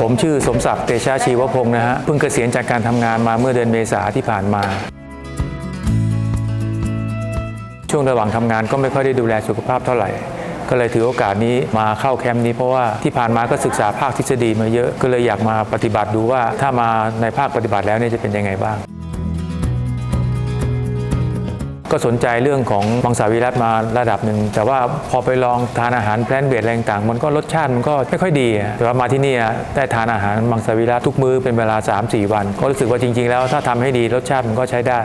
ผมชื่อสมศักดิ์เตชะชีวพงศ์นะฮะเพิ่งเกษียณจากการทำงานมาเมื่อเดือนเมษาที่ผ่านมา ช่วงระหว่างทำงานก็ไม่ค่อยได้ดูแลสุขภาพเท่าไหร่ ก็เลยถือโอกาสนี้มาเข้าแคมป์นี้เพราะว่าที่ผ่านมาก็ศึกษาภาคทฤษฎีมาเยอะก็เลยอยากมาปฏิบัติดูว่าถ้ามาในภาคปฏิบัติแล้วเนี่ยจะเป็นยังไงบ้าง ก็สนใจเรื่องของมังสวิรัตมาระดับหนึ่ง แต่ว่าพอไปลองทานอาหารแพลนเบดอะไรต่างมันก็รสชาติมันก็ไม่ค่อยดี แต่ว่ามาที่นี่อะได้ทานอาหารมังสวิรัตทุกมื้อเป็นเวลา 3-4 วัน ก็รู้สึกว่าจริง ๆ แล้วถ้าทำให้ดีรสชาติมันก็ใช้ได้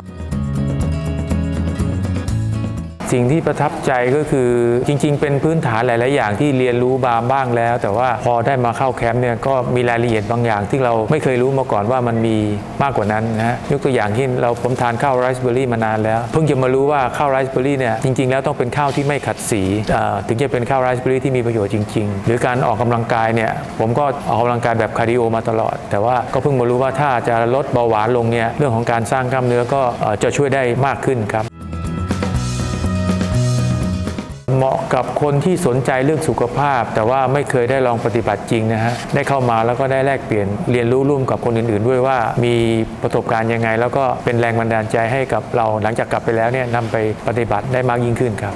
สิ่งที่ประทับใจก็คือจริง ๆ เป็นพื้นฐานหลาย ๆ อย่างที่เรียนรู้บาบ้างแล้ว แต่ว่าพอได้มาเข้าแคมป์เนี่ยก็มีรายละเอียดบางอย่าง ที่เราไม่เคยรู้มาก่อนว่ามันมีมากกว่านั้นนะฮะยกตัวอย่างที่เราผมทานข้าวไรซ์เบอร์รี่มานานแล้ว เพิ่งจะมารู้ว่าข้าวไรซ์เบอร์รี่เนี่ยจริง ๆ แล้วต้องเป็นข้าวที่ไม่ขัดสีถึงจะเป็นข้าวไรซ์เบอร์รี่ที่มีประโยชน์จริง ๆ หรือการออกกำลังกายเนี่ยผมก็ออกกำลังกายแบบคาร์ดิโอมาตลอด แต่ว่าก็เพิ่งมารู้ว่าถ้าจะลดเบาหวานลงเนี่ยเรื่องของการสร้างกล้ามเนื้อก็จะช่วยได้มากขึ้นครับ เหมาะกับคนที่สนใจเรื่องสุขภาพ แต่ว่าไม่เคยได้ลองปฏิบัติจริงนะฮะได้เข้ามาแล้วก็ได้แลกเปลี่ยนเรียนรู้ร่วมกับคนอื่น ๆ ด้วยว่ามีประสบการณ์ยังไง แล้วก็เป็นแรงบันดาลใจให้กับเราหลังจากกลับไปแล้วเนี่ยนำไปปฏิบัติได้มากยิ่งขึ้นครับ